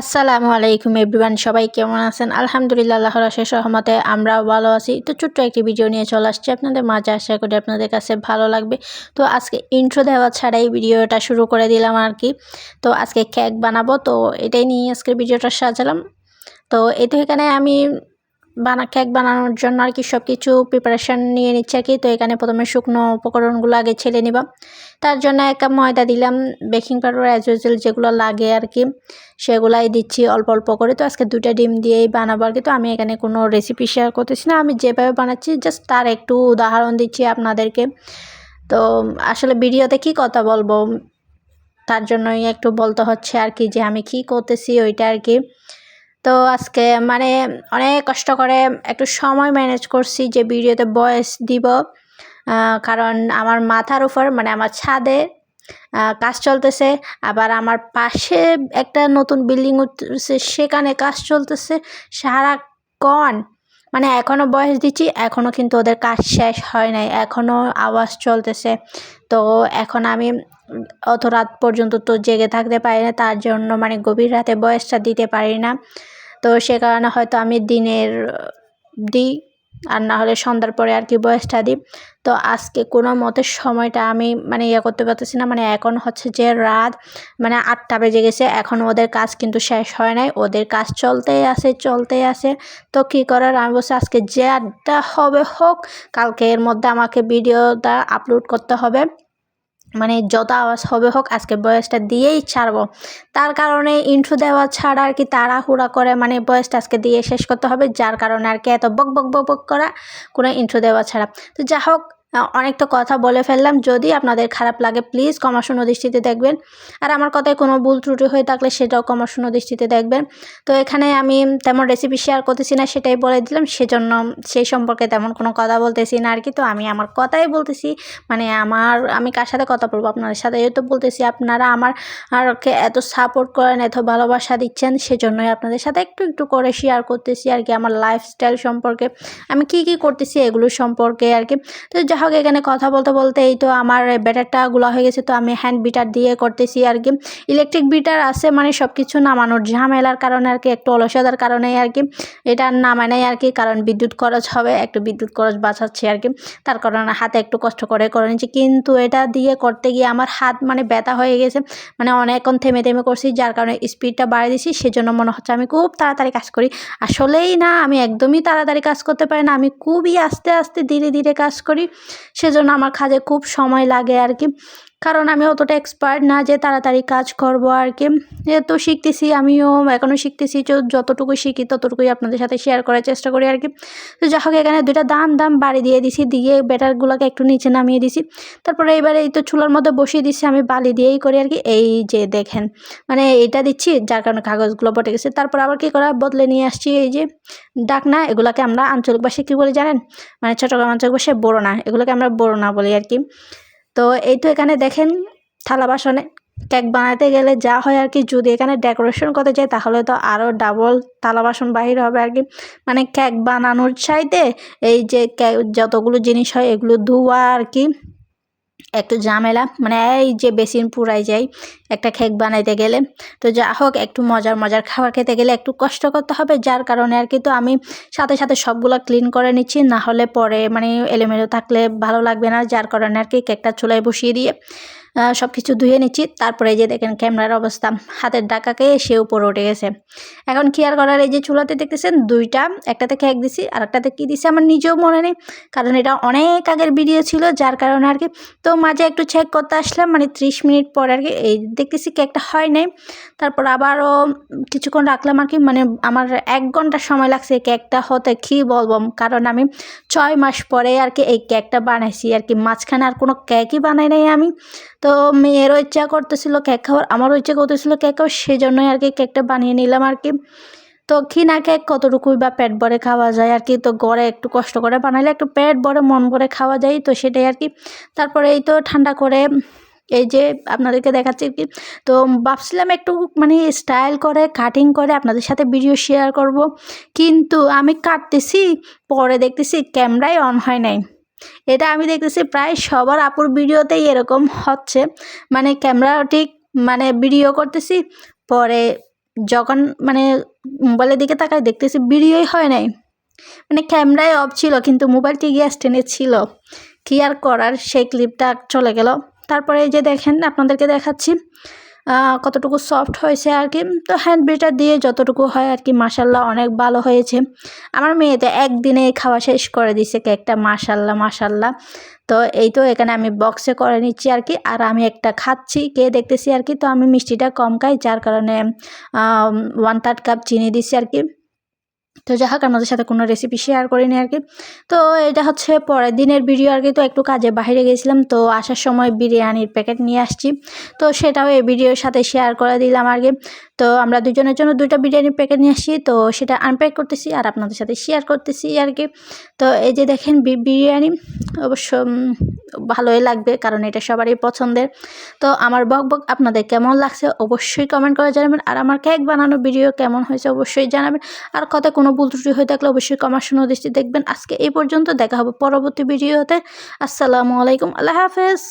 আসসালামু আলাইকুম এভরিওয়ান, সবাই কেমন আছেন? আলহামদুলিল্লাহ, আল্লাহর শেষ সহমতে আমরাও ভালো আছি। তো ছোট্ট একটি ভিডিও নিয়ে চলে আসছি আপনাদের মাঝে, আশা করি আপনাদের কাছে ভালো লাগবে। তো আজকে ইন্ট্রো দেওয়া ছাড়াই ভিডিওটা শুরু করে দিলাম আর কি। তো আজকে কেক বানাবো, তো এটাই নিয়ে আজকে ভিডিওটা সাজালাম। তো এতে এখানে আমি বানা কেক বানানোর জন্য আর কি সব কিছু প্রিপারেশান নিয়ে নিচ্ছে আর কি। তো এখানে প্রথমে শুকনো উপকরণগুলো আগে ছেলে নিবা। তার জন্য এক কাপ ময়দা দিলাম বেকিং পাউডার অ্যাজ ইউজুয়াল যেগুলো লাগে আর কি, সেগুলাই দিচ্ছি অল্প অল্প করে। তো আজকে দুটা ডিম দিয়েই বানাবো আর কি। তো আমি এখানে কোনো রেসিপি শেয়ার করতেছি না, আমি যেভাবে বানাচ্ছি জাস্ট তার একটু উদাহরণ দিচ্ছি আপনাদেরকে। তো আসলে ভিডিওতে কি কথা বলব, তার জন্যই একটু বলতে হচ্ছে আর কি যে আমি কি করতেছি ওইটা আর কি। তো আজকে মানে অনেক কষ্ট করে একটু সময় ম্যানেজ করছি যে ভিডিওতে বয়স দিব। কারণ আমার মাথার উপর মানে আমার ছাদে কাজ চলতেছে। আবার আমার পাশে একটা নতুন বিল্ডিং উঠছে সেখানে কাজ চলতেছে সারাক্ষণ। মানে এখনও বয়স দিচ্ছি এখনও কিন্তু ওদের কাজ শেষ হয় নাই এখনও আওয়াজ চলতেছে। তো এখন আমি অত রাত পর্যন্ত তো জেগে থাকতে পারি না, তার জন্য মানে গভীর রাতে বয়সটা দিতে পারি না। তো সে কারণে হয়তো আমি দিনের, দিই, আর না হলে সন্ধ্যার পরে আর কি বয়সটা দিই। তো আজকে কোনো মতে সময়টা আমি মানে ইয়ে করতে পারতেছি না। মানে এখন হচ্ছে যে রাত মানে আটটা বেজে গেছে। এখন ওদের কাজ কিন্তু শেষ হয় নাই। ওদের কাজ চলতেই আছে চলতেই আছে। তো কী করার? আমি বলছি আজকে যে যেটা হবে হোক, কালকে এর মধ্যে আমাকে ভিডিওটা আপলোড করতে হবে। মানে যত আওয়াজ হবে হোক, আজকে বয়সটা দিয়েই ছাড়বো। তার কারণে ইন্ট্রো দেওয়া ছাড়া আর কি তাড়াহুড়া করে মানে বয়সটা আজকে দিয়ে শেষ করতে হবে, যার কারণে আর কি এত বক বক বক বক করা কোনো ইন্ট্রো দেওয়া ছাড়া। তো যা হোক অনেকটা কথা বলে ফেললাম। যদি আপনাদের খারাপ লাগে প্লিজ কমাশূন্য দৃষ্টিতে দেখবেন। আর আমার কথায় কোনো ভুল ত্রুটি হয়ে থাকলে সেটাও কমাশূন্য দৃষ্টিতে দেখবেন। তো এখানে আমি তেমন রেসিপি শেয়ার করতেছি না, সেটাই বলে দিলাম। সেজন্য সেই সম্পর্কে তেমন কোনো কথা বলতেছি না আর কি। তো আমি আমার কথাই বলতেছি। মানে আমার, আমি কার সাথে কথা বলব? আপনাদের সাথে এই তো বলতেছি। আপনারা আমার আরকে এত সাপোর্ট করেন, এত ভালোবাসা দিচ্ছেন, সেজন্যই আপনাদের সাথে একটু একটু করে শেয়ার করতেছি আর কি, আমার লাইফস্টাইল সম্পর্কে। আমি কি কি করতেছি এগুলো সম্পর্কে আর কি। তো যা হোক এখানে কথা বলতে বলতে এই তো আমার ব্যাটারটা গুলা হয়ে গেছে, তো আমি হ্যান্ড বিটার দিয়ে করতেছি আর কি। ইলেকট্রিক বিটার আছে মানে সব কিছু নামানোর ঝামেলার কারণে আর কি, একটু অলসতার কারণে আর কি। এটা নামায় নাই আর কি, কারণ বিদ্যুৎ খরচ হবে, একটু বিদ্যুৎ খরচ বাঁচাচ্ছি আর কি। তার কারণে হাতে একটু কষ্ট করে করে নিচ্ছি, কিন্তু এটা দিয়ে করতে গিয়ে আমার হাত মানে ব্যথা হয়ে গেছে। মানে অনেকক্ষণ থেমে থেমে করছি, যার কারণে স্পিডটা বাড়িয়ে দিছি সেজন্য মনে হচ্ছে আমি খুব তাড়াতাড়ি কাজ করি। আসলেই না, আমি একদমই তাড়াতাড়ি কাজ করতে পারি না, আমি খুবই আস্তে আস্তে ধীরে ধীরে কাজ করি। সেজন্য আমার কাজে খুব সময় লাগে আর কি। কারণ আমি অতটা এক্সপার্ট না যে তাড়াতাড়ি কাজ করব আর কি। তো শিখতেছি, আমিও এখনও শিখতেছি যতটুকু শিখি ততটুকুই আপনাদের সাথে শেয়ার করার চেষ্টা করি আর কি। তো যা হোক, এখানে দুইটা দাম দাম বাড়ি দিয়ে দিছি, দিয়ে ব্যাটারগুলোকে একটু নিচে নামিয়ে দিছি। তারপরে এইবারে এই তো চুলার মধ্যে বসিয়ে দিছি, আমি বালি দিয়েই করি আর কি। এই যে দেখেন মানে এইটা দিচ্ছি, যার কারণে কাগজগুলো বটে গেছে। তারপর আবার কী করা, বদলে নিয়ে আসছি এই যে ডাকনা, এগুলোকে আমরা আঞ্চলিক ভাষায় কী বলি জানেন? মানে চট্টগ্রাম আঞ্চলিক ভাষায় না এগুলোকে আমরা না বলি আর কি। তো এই তো এখানে দেখেন থালা বাসনে কেক বানাতে গেলে যা হয় আর কি, যদি এখানে ডেকোরেশন করতে যায় তাহলে তো আরও ডাবল থালা বাসন বাহির হবে আর কি। মানে কেক বানানোর চাইতে এই যে যতগুলো জিনিস হয় এগুলো ধোয়া আর কি। একটু ঝামেলা মানে এই যে বেসিন পুরাই যায়, একটা খেক বানাইতে গেলে। তো যা হোক, একটু মজার মজার খাবার খেতে গেলে একটু কষ্ট করতে হবে, যার কারণে আর কি তো আমি সাথে সাথে সবগুলো ক্লিন করে নিচ্ছি না হলে পরে মানে এলোমেলো থাকলে ভালো লাগবে না, যার কারণে আর কি কেকটা চুলায় বসিয়ে দিয়ে। সব কিছু ধুয়ে নিচ্ছি। তারপরে এই যে দেখেন ক্যামেরার অবস্থা। হাতের ডাকাকে সে উপরে উঠে গেছে। এখন কি আর করার? এই যে চুলাতে দেখতেছেন, দুইটা, একটাতে কেক দিছি আর একটাতে কী দিছি আমার নিজেও মনে নেই। কারণ এটা অনেক আগের ভিডিও ছিল, যার কারণে আর কি তো মাঝে একটু চেক করতে আসলাম মানে ত্রিশ মিনিট পরে আর কি এই দেখতেছি কেকটা হয় নাই। তারপর আবারও কিছুক্ষণ রাখলাম আর কি মানে আমার এক ঘণ্টা সময় লাগছে কেকটা হতে, কী বলব? কারণ আমি ছয় মাস পরে আর কি এই কেকটা বানাইছি আর কি। মাঝখানে আর কোনো কেকই বানাই নাই আমি। তো মেয়েরও ইচ্ছা করতেছিল কেক খাওয়ার, আমারও ইচ্ছা করতেছিল কেক খাওয়ার, সেজন্যই আর কি কেকটা বানিয়ে নিলাম আর কি। তো কি না কেক কতটুকুই বা পেট ভরে খাওয়া যায় আর কি, তো গড়ে একটু কষ্ট করে বানাইলে একটু পেট ভরে মন ভরে খাওয়া যায়, তো সেটাই আর কি। তারপরে এই তো ঠান্ডা করে এই যে আপনাদেরকে দেখাচ্ছি কি, তো ভাবছিলাম একটু মানে স্টাইল করে, কাটিং করে আপনাদের সাথে ভিডিও শেয়ার করব, কিন্তু আমি কাটতেছি, পরে দেখতেছি ক্যামেরাই অন হয় নাই। এটা আমি দেখতেছি প্রায় সবার আপুর ভিডিওতেই এরকম হচ্ছে। মানে ক্যামেরা ঠিক মানে ভিডিও করতেছি, পরে যখন মানে মোবাইলের দিকে তাকাই দেখতেছি ভিডিওই হয় নাই। মানে ক্যামেরায় অফ ছিল, কিন্তু মোবাইলটি গ্যাস টেনে ছিল। কি আর করার, সেই ক্লিপটা চলে গেল। তারপরে এই যে দেখেন, আপনাদেরকে দেখাচ্ছি। কতটুকু সফট হয়েছে আর কি তো হ্যান্ড ব্রেটার দিয়ে যতটুকু হয় আর কি মাসাল্লাহ অনেক ভালো হয়েছে। আমার মেয়েতে একদিনে খাওয়া শেষ করে দিছে কেকটা মাসাল্লাহ মাসাল্লাহ তো এই তো এখানে আমি বক্সে করে নিচ্ছি আর কি আর আমি একটা খাচ্ছি কে দেখতেছি আর কি তো আমি মিষ্টিটা কম খাই, যার কারণে ওয়ান থার্ড কাপ চিনি দিচ্ছি আর কি তো যাই হোক, আপনাদের সাথে কোনো রেসিপি শেয়ার করিনি আর কি। তো এটা হচ্ছে পরের দিনের ভিডিও আর কি। তো একটু কাজে বাইরে গেছিলাম, তো আসার সময় বিরিয়ানির প্যাকেট নিয়ে আসছি। তো সেটাও এই ভিডিওর সাথে শেয়ার করে দিলাম আর কি। তো আমরা দুজনের জন্য দুইটা বিরিয়ানির প্যাকেট নিয়ে আসছি, তো সেটা আনপ্যাক করতেছি আর আপনাদের সাথে শেয়ার করতেছি আর কি। তো এই যে দেখেন বিরিয়ানি, অবশ্য ভালোই লাগবে কারণ এটা সবারই পছন্দের। তো আমার বক বক আপনাদের কেমন লাগছে অবশ্যই কমেন্ট করে জানাবেন। আর আমার কেক বানানো ভিডিও কেমন হয়েছে অবশ্যই জানাবেন। আর কত কোনো ভুল ত্রুটি হয়ে থাকলে অবশ্যই কমার দৃষ্টি দেখবেন। আজকে এই পর্যন্ত, দেখা হবে পরবর্তী ভিডিওতে। আসসালামু আলাইকুম, আল্লাহ হাফেজ।